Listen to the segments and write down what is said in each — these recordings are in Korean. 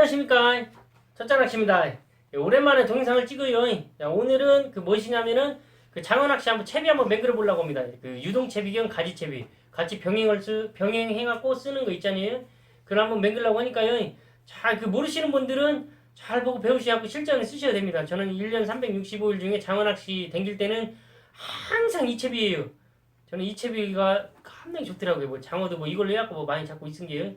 안녕하십니까. 첫자락씨입니다. 예, 오랜만에 동영상을 찍어요. 자, 오늘은 그 무엇이냐면은 그 장어낚시 한번 채비 한번 만들어 보려고 합니다. 그 유동채비 겸 가지채비. 같이 병행을 쓰, 병행해갖고 쓰는 거 있잖아요. 그걸 한번 만들려고 하니까요. 잘 그 모르시는 분들은 잘 보고 배우시고 실전에 쓰셔야 됩니다. 저는 1년 365일 중에 장어낚시 댕길 때는 항상 이 채비예요. 저는 이 채비가 상당히 좋더라고요. 뭐 장어도 뭐 이걸로 해갖고 뭐 많이 잡고 있은 게요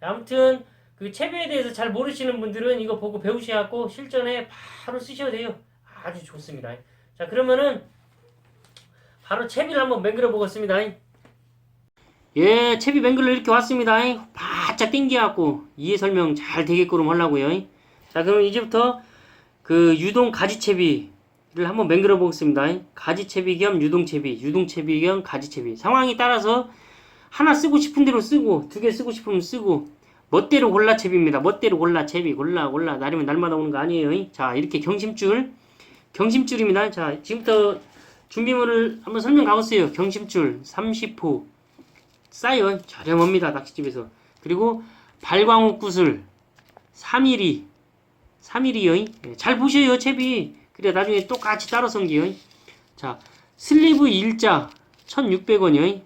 아무튼 그 채비에 대해서 잘 모르시는 분들은 이거 보고 배우셔갖고 실전에 바로 쓰셔야 돼요. 아주 좋습니다. 자 그러면은 바로 채비를 한번 맹글어 보겠습니다. 예, 채비 맹글러 이렇게 왔습니다. 바짝 당겨갖고 이해 설명 잘 되게끔 하려고요. 자 그럼 이제부터 그 유동 가지채비 를 한번 맹글어 보겠습니다. 가지채비 겸 유동채비, 유동채비 겸 가지채비 상황에 따라서 하나 쓰고 싶은 대로 쓰고 두 개 쓰고 싶으면 쓰고 멋대로 골라 채비입니다. 멋대로 골라 채비 골라 골라 날이면 날마다 오는 거 아니에요. 자 이렇게 경심줄 경심줄입니다. 자 지금부터 준비물을 한번 설명 가보세요. 경심줄 30호 싸요 저렴합니다 낚시집에서 그리고 발광호 구슬 3mm 3mm요. 잘 보셔요 채비 그래 나중에 똑같이 따로 성기요. 자 슬리브 일자 1600원이요.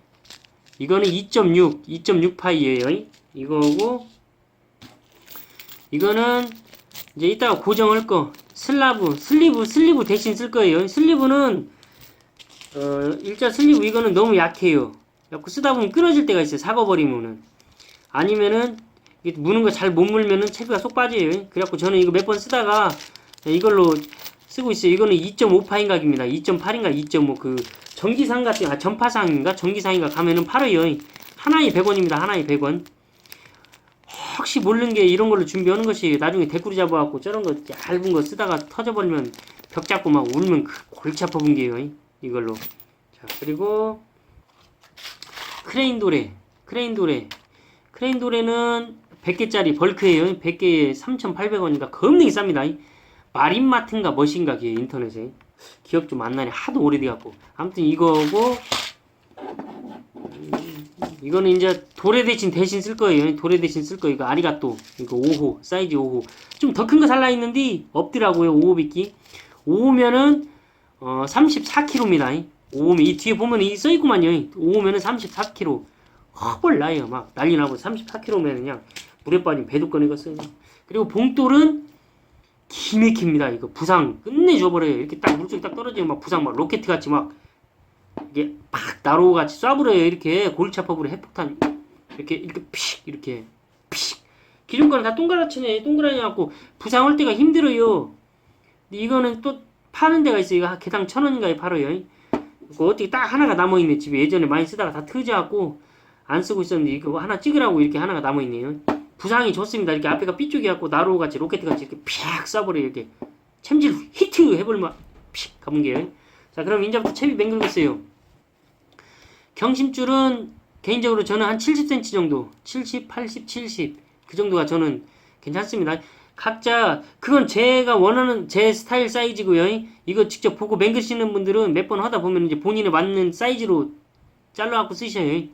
이거는 2.6 2.6파이에요. 이거고 이거는 이제 이따가 고정할 거. 슬라브 슬리브 슬리브 대신 쓸 거예요. 슬리브는 어 일자 슬리브 이거는 너무 약해요. 자꾸 쓰다 보면 끊어질 때가 있어요 사궈버리면은. 아니면은 무는 거 잘 못 물면은 채비가 쏙 빠져요. 그래갖고 저는 이거 몇 번 쓰다가 이걸로 쓰고 있어요. 이거는 2.5파인각입니다. 2.8인가 2.5 그 전기상 같은 아 전파상인가? 전기상인가 가면은 팔아요. 하나에 100원입니다. 하나에 100원 혹시 모르는 게 이런 걸로 준비하는 것이 나중에 대꾸리 잡아갖고 저런 거 얇은 거 쓰다가 터져버리면 벽 잡고 막 울면 그 골치 아파본 게요 이걸로. 자 그리고 크레인 도레 크레인 도레 크레인 도레는 100개짜리 벌크예요. 100개에 3,800원이니까 겁나게 쌉니다. 마린마트인가 멋인가 기 인터넷에. 기억 좀 안 나네. 하도 오래돼갖고. 아무튼 이거고 이거는 이제 도래 대신 대신 쓸 거예요. 도래 대신 쓸 거. 이거 아리가또. 이거 5호. 사이즈 5호. 좀 더 큰 거 살라 했는데 없더라고요. 5호 비끼. 5호면은 어 34kg입니다. 5호면 이 뒤에 보면 이 써 있구만요. 5호면은 34kg. 헛벌 나요. 막 난리 나고 34kg면 그냥 물에 빠진 배도 꺼내겠어요. 그리고 봉돌은 기맥힙니다. 이거 부상 끝내줘 버려요. 이렇게 딱 물속에 딱 떨어지면 막 부상 막 로켓 같이 막 이게 막 나로 같이 쏴버려요. 이렇게 아파버려 핵폭탄 이렇게 이렇게 픽 이렇게 픽 기존 거는 다 동그랗잖아요. 동그라니 갖고 부상할 때가 힘들어요. 근데 이거는 또 파는 데가 있어요. 이거 개당 천 원인가에 팔아요. 이거 어떻게 딱 하나가 남아 있네. 집에 예전에 많이 쓰다가 다 터져갖고 안 쓰고 있었는데 이거 하나 찍으라고 이렇게 하나가 남아 있네요. 부상이 좋습니다. 이렇게 앞에가 삐쪽이 갖고 나로 같이 로켓 같이 이렇게 팍 쏴버려 이렇게 챔질 히트 해버리면 픽 가본 게요. 자 그럼 이제부터 채비 맹글겠어요. 경심줄은 개인적으로 저는 한 70cm 정도, 70, 80, 70 그 정도가 저는 괜찮습니다. 각자 그건 제가 원하는 제 스타일 사이즈고요. 이거 직접 보고 맹그시는 분들은 몇 번 하다 보면 이제 본인에 맞는 사이즈로 잘라갖고 쓰셔요.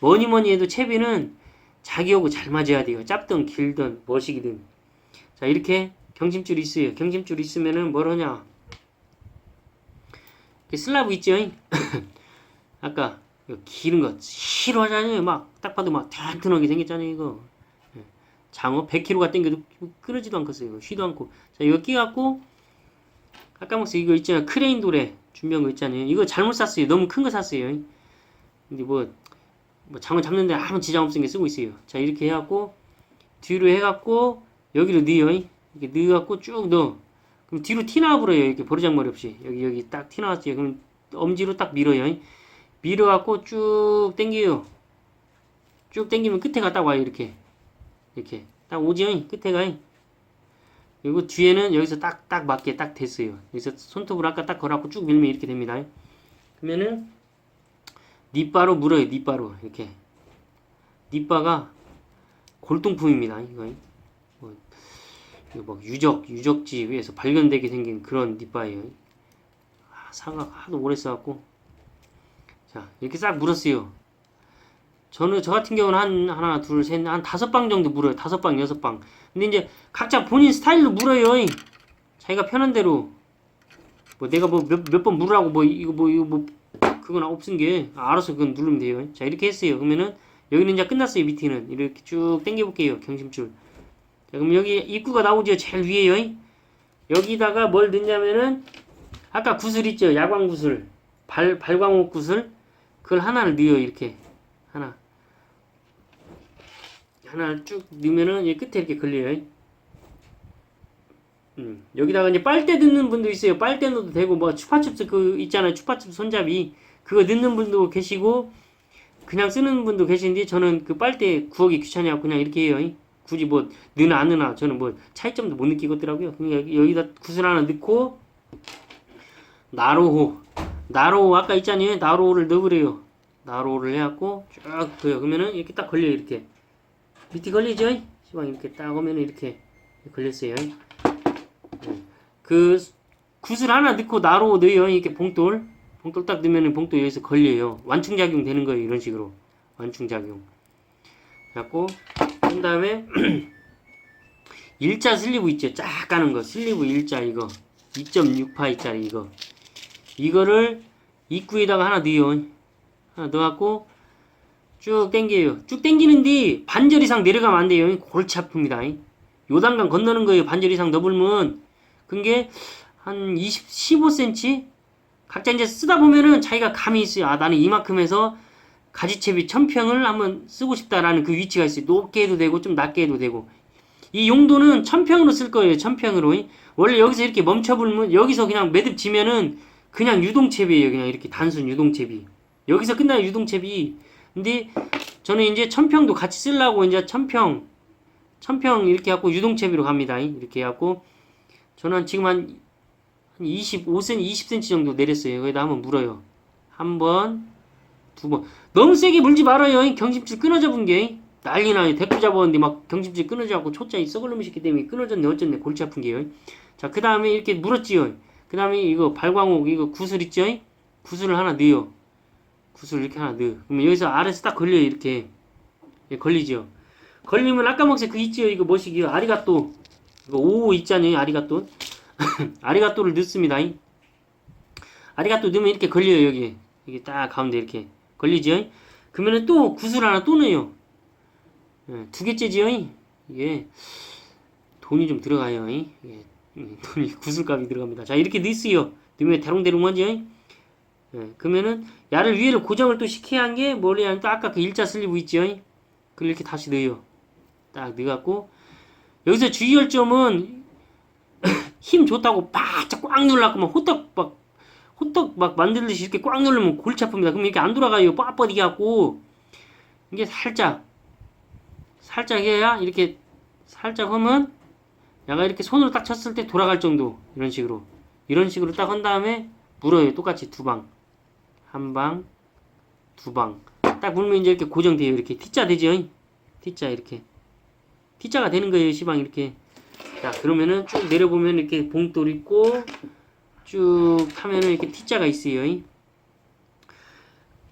뭐니 뭐니 해도 채비는 자기하고 잘 맞아야 돼요. 짧든 길든 뭐시기든. 자 이렇게 경심줄이 있어요. 경심줄 있으면은 뭘 하냐? 슬라브 있죠? 아까 이거 기른 거 싫어하잖아요. 막 딱 봐도 막 튼튼하게 생겼잖아요. 이거 예. 장어 100kg가 땡겨도 끊어지도 않겠어요. 쉬도 않고 자 이거 끼갖고 아까 먹었어 이거 있잖아요. 크레인 돌에 준비한 거 있잖아요. 이거 잘못 샀어요. 너무 큰 거 샀어요. 근데 뭐, 뭐 장어 잡는데 아무 지장 없은 게 쓰고 있어요. 자 이렇게 해갖고 뒤로 해갖고 여기로 넣어요. 이렇게 넣어갖고 쭉 넣어. 그럼 뒤로 티 나와버려요. 이렇게 버르장머리 없이 여기 여기 딱티 나왔어요. 그럼 엄지로 딱 밀어요. 밀어갖고 쭉 당겨요. 쭉 당기면 끝에가 딱 와요. 이렇게. 이렇게. 딱 오지요. 끝에가. 그리고 뒤에는 여기서 딱, 딱 맞게 딱 됐어요. 여기서 손톱을 아까 딱 걸어갖고 쭉 밀면 이렇게 됩니다. 그러면은, 니바로 물어요. 니바로. 이렇게. 니바가 골동품입니다. 이거. 뭐, 이거 뭐 유적, 유적지 위에서 발견되게 생긴 그런 니바예요. 아, 사과 하도 오래 써갖고 자 이렇게 싹 물었어요. 저는 저 같은 경우는 한 하나 둘 셋 한 다섯 방 정도 물어요. 다섯 방 여섯 방. 근데 이제 각자 본인 스타일로 물어요. 자기가 편한 대로. 뭐 내가 뭐 몇 몇 번 물으라고 뭐 이거 뭐 이거 뭐 그건 없은 게 알아서 그건 누르면 돼요. 자 이렇게 했어요. 그러면은 여기는 이제 끝났어요 미팅은. 이렇게 쭉 당겨 볼게요 경심줄. 자 그럼 여기 입구가 나오죠 제일 위에요. 여기다가 뭘 넣냐면은 아까 구슬 있죠 야광 구슬. 발 발광옥 구슬 그걸 하나를 넣어요 이렇게. 하나. 하나를 쭉 넣으면은 이 끝에 이렇게 걸려요. 음, 여기다가 이제 빨대 넣는 분도 있어요. 빨대 넣어도 되고 뭐 추파춥스 그 있잖아요. 추파춥스 손잡이. 그거 넣는 분도 계시고 그냥 쓰는 분도 계신데 저는 그 빨대 구하기 귀찮아요 그냥 이렇게 해요. 굳이 뭐 넣나 안 넣나 저는 뭐 차이점도 못 느끼겠더라고요. 여기- 여기다 구슬 하나 넣고 나로호 나로호 아까 있잖아요 나로호를 넣으래요. 나로호를 해갖고 쭉 그요. 그러면은 이렇게 딱 걸려요 이렇게. 밑에 걸리죠? 시방 이렇게 딱 오면은 이렇게 걸렸어요. 네. 그 구슬 하나 넣고 나로호 넣어요 이렇게 봉돌. 봉돌 딱 넣으면은 봉돌 여기서 걸려요. 완충작용 되는 거예요 이런 식으로. 완충작용. 갖고 그 다음에 일자 슬리브 있죠? 쫙 까는 거. 슬리브 일자 이거. 2.6파이짜리 이거 이거를 입구에다가 하나 넣어요. 하나 넣어갖고 쭉 당겨요. 쭉 당기는데 반절 이상 내려가면 안 돼요. 골치 아픕니다. 요단강 건너는 거예요. 반절 이상 넘으면. 그게 한 20, 15cm 각자 이제 쓰다 보면은 자기가 감이 있어요. 아 나는 이만큼 해서 가지채비 천평을 한번 쓰고 싶다라는 그 위치가 있어요. 높게 해도 되고 좀 낮게 해도 되고. 이 용도는 천평으로 쓸 거예요. 천평으로. 원래 여기서 이렇게 멈춰불면 여기서 그냥 매듭 지면은 그냥 유동채비예요. 그냥 이렇게 단순 유동채비. 여기서 끝나요 유동채비. 근데 저는 이제 천평도 같이 쓰려고 이제 천평 천평 이렇게 갖고 유동채비로 갑니다. 이렇게 갖고 저는 지금 한 25cm 20cm 정도 내렸어요. 여기다 한번 물어요. 한 번 두 번. 너무 세게 물지 말아요. 경심줄 끊어져 본 게. 난리 나요. 대꾸 잡았는데 막 경심줄 끊어져 갖고 초짜이 썩을 놈이 있기 때문에 끊어졌네 어쨌네 골치 아픈 게요. 자 그 다음에 이렇게 물었지요 그 다음에 이거 발광옥 이거 구슬 있죠? 구슬을 하나 넣어요. 구슬 이렇게 하나 넣어. 그러면 여기서 아래서 딱 걸려요 이렇게. 예, 걸리죠. 걸리면 아까 먹세 그 있지요 이거 뭐시기요? 아리가또. 이거 오 있잖아요 아리가또. 아리가또를 넣습니다. 아리가또 넣으면 이렇게 걸려요 여기. 이게 딱 가운데 이렇게. 걸리죠? 그러면은 또 구슬 하나 또 넣어요. 예, 두 개째지요 이게. 돈이 좀 들어가요. 음, 돈이 구슬값이 들어갑니다. 자 이렇게 넣었어요. 넣으면 대롱대롱 하죠 예, 그러면은 야를 위에를 고정을 또 시켜야 한 게 뭐냐면 또 아까 그 일자 슬리브 있죠? 그걸 이렇게 다시 넣어요. 딱 넣어갖고. 여기서 주의할 점은 힘 좋다고 바짝 꽉 눌러갖고 막 호떡 막 호떡 막 만들듯이 이렇게 꽉 누르면 골치 아픕니다. 그럼 이렇게 안 돌아가요. 빳빳하게 갖고. 이게 살짝 살짝 해야 이렇게 살짝 하면 야가 이렇게 손으로 딱 쳤을 때 돌아갈 정도 이런 식으로. 이런 식으로 딱 한 다음에 물어요. 똑같이 두 방. 한 방 두 방. 딱 물면 이제 이렇게 고정돼요. 이렇게 T자 되죠? T자 이렇게. T자가 되는 거예요 시방 이렇게. 자 그러면은 쭉 내려보면 이렇게 봉돌 있고 쭉 하면은 이렇게 T자가 있어요.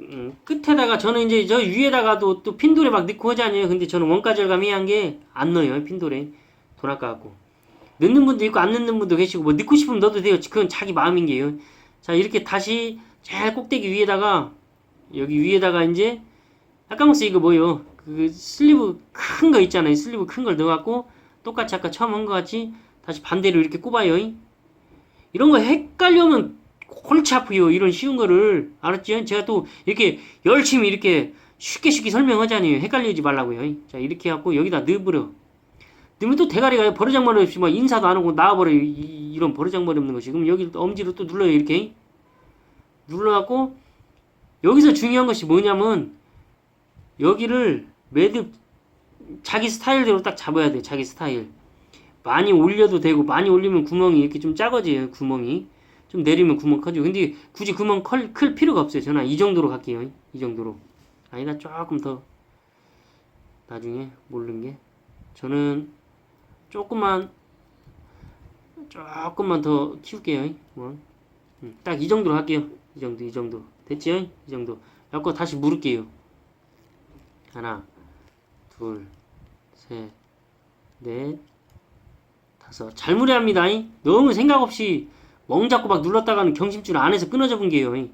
음, 끝에다가 저는 이제 저 위에다가도 또 핀돌에 막 넣고 하잖아요? 근데 저는 원가 절감 이 한 게 안 넣어요 핀돌에. 돈 아까갖고 넣는 분도 있고 안 넣는 분도 계시고 뭐 넣고 싶으면 넣어도 돼요. 그건 자기 마음인 게요. 자 이렇게 다시 제일 꼭대기 위에다가 여기 위에다가 이제 아까 먹스 이거 뭐요? 그 슬리브 큰 거 있잖아요. 슬리브 큰 걸 넣어갖고 똑같이 아까 처음 한 거 같이 다시 반대로 이렇게 꼽아요. 이런 거 헷갈려면 골치 아프요. 이런 쉬운 거를. 알았죠? 제가 또 이렇게 열심히 이렇게 쉽게 쉽게 설명하잖아요. 헷갈리지 말라고요. 자 이렇게 해갖고 여기다 넣어버려 넣으면 또 대가리가 버르장머리 없이 막 인사도 안 하고 나와버려요 이, 이런 버르장머리 없는 것이. 그럼 여기 엄지로 또 눌러요 이렇게. 눌러갖고 여기서 중요한 것이 뭐냐면 여기를 매듭 자기 스타일대로 딱 잡아야 돼 자기 스타일. 많이 올려도 되고 많이 올리면 구멍이 이렇게 좀 작아져요 구멍이. 좀 내리면 구멍 커지고. 근데 굳이 구멍 클, 클 필요가 없어요 저는. 이 정도로 갈게요 이 정도로. 아니다 조금 더. 나중에 모르는 게. 저는 조금만 조금만 더 키울게요 뭐. 딱이 정도로 할게요 이 정도 이 정도 됐지요 이 정도 갖고 다시 물을게요 하나, 둘, 셋, 넷, 다섯. 잘 무리합니다. 이. 너무 생각 없이 멍 잡고 막 눌렀다가는 경심줄 안에서 끊어져 본 게요. 이.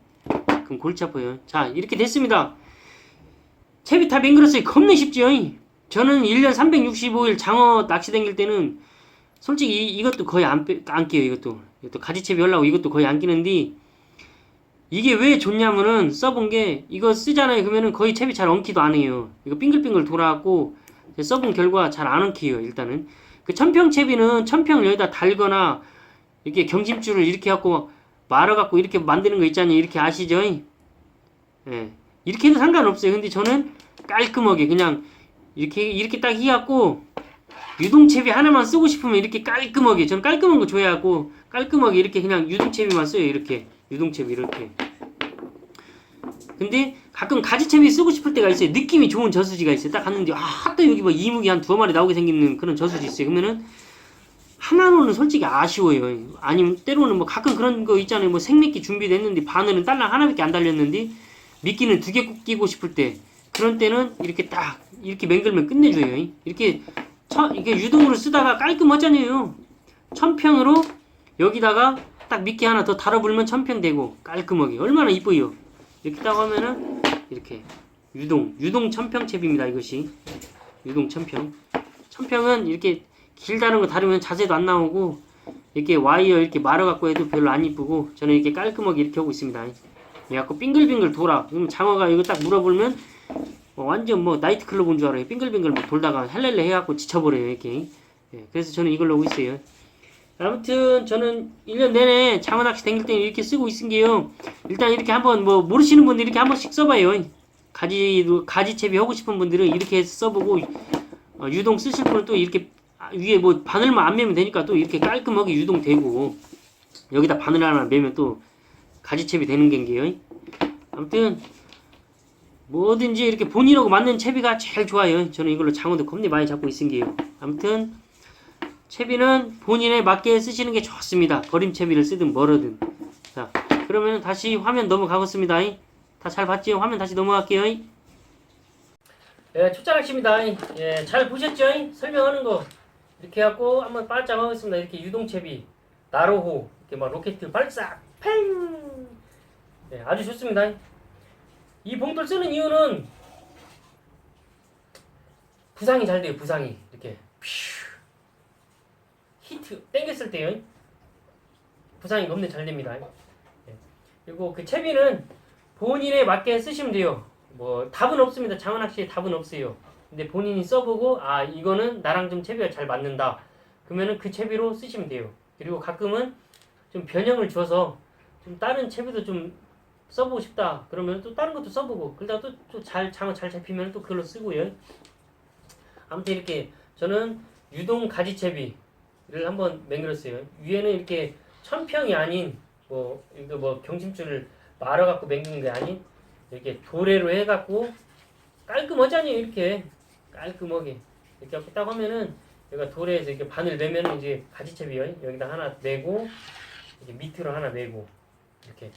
그럼 골치 아파요. 자, 이렇게 됐습니다. 채비 다 맹글었어요. 겁나 쉽죠. 이. 저는 1년 365일 장어 낚시 다닐 때는 솔직히 이, 이것도 거의 안, 빼, 안 끼요. 이것도. 이것도 가지채비 하려고 이것도 거의 안 끼는데 이게 왜 좋냐면은 써본 게 이거 쓰잖아요. 그러면은 거의 채비 잘 엉키도 안 해요. 이거 빙글빙글 돌아갖고 써본 결과 잘 안 엉켜요. 일단은 그 천평 채비는 천평을 여기다 달거나 이렇게 경심줄을 이렇게 갖고 말아갖고 이렇게 만드는 거 있잖아요. 이렇게 아시죠? 예. 이렇게 해도 상관없어요. 근데 저는 깔끔하게 그냥 이렇게 이렇게 딱 해갖고 유동채비 하나만 쓰고 싶으면 이렇게 깔끔하게 저는 깔끔한 거 좋아하고 깔끔하게 이렇게 그냥 유동채비만 써요. 이렇게 유동채비 이렇게. 근데 가끔 가지채비 쓰고 싶을 때가 있어요. 느낌이 좋은 저수지가 있어요. 딱 갔는데 아, 또 여기 뭐 이무기 한 두어 마리 나오게 생기는 그런 저수지 있어요. 그러면은 하나로는 솔직히 아쉬워요. 아니면 때로는 뭐 가끔 그런 거 있잖아요. 뭐 생미끼 준비됐는데 바늘은 딸랑 하나밖에 안 달렸는데 미끼는 두 개 끼고 싶을 때 그런 때는 이렇게 딱 이렇게 맹글면 끝내줘요. 이렇게 처, 이게 유동으로 쓰다가 깔끔하잖아요. 천평으로 여기다가 딱 미끼 하나 더 달아불면 천평 되고 깔끔하게 얼마나 이뻐요. 이렇게 딱 하면은 이렇게 유동 유동 천평채비입니다. 이것이 유동 천평. 천평은 이렇게 길다는 거 다르면 자세도 안 나오고 이렇게 와이어 이렇게 말아 갖고 해도 별로 안 이쁘고 저는 이렇게 깔끔하게 이렇게 하고 있습니다. 얘갖고 빙글빙글 돌아. 그럼 장어가 이거 딱 물어보면 뭐 완전 뭐 나이트클럽 온 줄 알아요. 빙글빙글 막 돌다가 헬렐레 해갖고 지쳐버려요 이렇게. 예, 그래서 저는 이걸로 하고 있어요. 아무튼 저는 1년 내내 장어 낚시 다닐 때 이렇게 쓰고 있은 게요. 일단 이렇게 한번 뭐 모르시는 분들 이렇게 한 번씩 써봐요. 가지 가지채비 하고 싶은 분들은 이렇게 써보고 어, 유동 쓰실 분은 또 이렇게 아, 위에 뭐 바늘만 안 매면 되니까 또 이렇게 깔끔하게 유동되고 여기다 바늘 하나 매면 또 가지채비 되는 겐게요. 아무튼 뭐든지 이렇게 본인하고 맞는 채비가 제일 좋아요. 저는 이걸로 장어도 겁나 많이 잡고 있은 게요. 아무튼 채비는 본인에 맞게 쓰시는 게 좋습니다. 거림 채비를 쓰든 뭐르든. 자, 그러면 다시 화면 넘어가겠습니다. 다 잘 봤지요? 화면 다시 넘어갈게요. 예, 초짜낚시입니다. 예, 잘 보셨죠? 설명하는 거 이렇게 해갖고 한번 빨짝 하겠습니다. 이렇게 유동 채비, 나로호, 이렇게 막 로켓 발싹, 팽! 예, 아주 좋습니다. 이 봉돌 쓰는 이유는 부상이 잘 돼요. 부상이 이렇게 퓨. 히트 땡겼을 때요. 부상이 너무 잘 됩니다. 예. 그리고 그 채비는 본인에 맞게 쓰시면 돼요. 뭐 답은 없습니다. 장원학시에 답은 없어요. 근데 본인이 써보고 아 이거는 나랑 좀 채비가 잘 맞는다. 그러면은 그 채비로 쓰시면 돼요. 그리고 가끔은 좀 변형을 줘서 좀 다른 채비도 좀 써보고 싶다. 그러면 또 다른 것도 써보고 그러다가 또잘 장어 잘 잡히면 또 그걸로 쓰고요. 아무튼 이렇게 저는 유동 가지채비를 한번 맹글었어요. 위에는 이렇게 천평이 아닌 뭐 이거 뭐 경심줄을 말아 갖고 맹기는 게 아닌 이렇게 도래로 해 갖고 깔끔하잖아요. 이렇게 깔끔하게 이렇게 갖고 딱 하면은 여기가 도래에서 이렇게 바늘 매면은 이제 가지채비요. 여기다 하나 매고 이렇게 밑으로 하나 매고 이렇게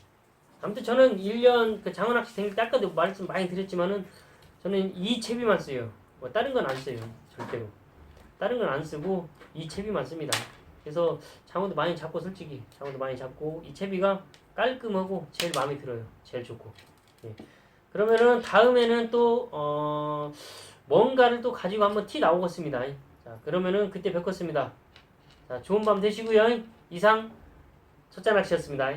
아무튼 저는 1년 그 장어낚시 생길 때 아까도 말씀 많이 드렸지만은 저는 이 채비만 써요. 뭐 다른 건 안 써요. 절대로. 다른 건 안 쓰고 이 채비만 씁니다. 그래서 장어도 많이 잡고 솔직히 장어도 많이 잡고 이 채비가 깔끔하고 제일 마음에 들어요. 제일 좋고. 예. 그러면은 다음에는 또 어, 뭔가를 또 가지고 한번 티 나오겠습니다. 자, 그러면은 그때 뵙겠습니다. 자, 좋은 밤 되시고요. 이상 첫째 낚시였습니다.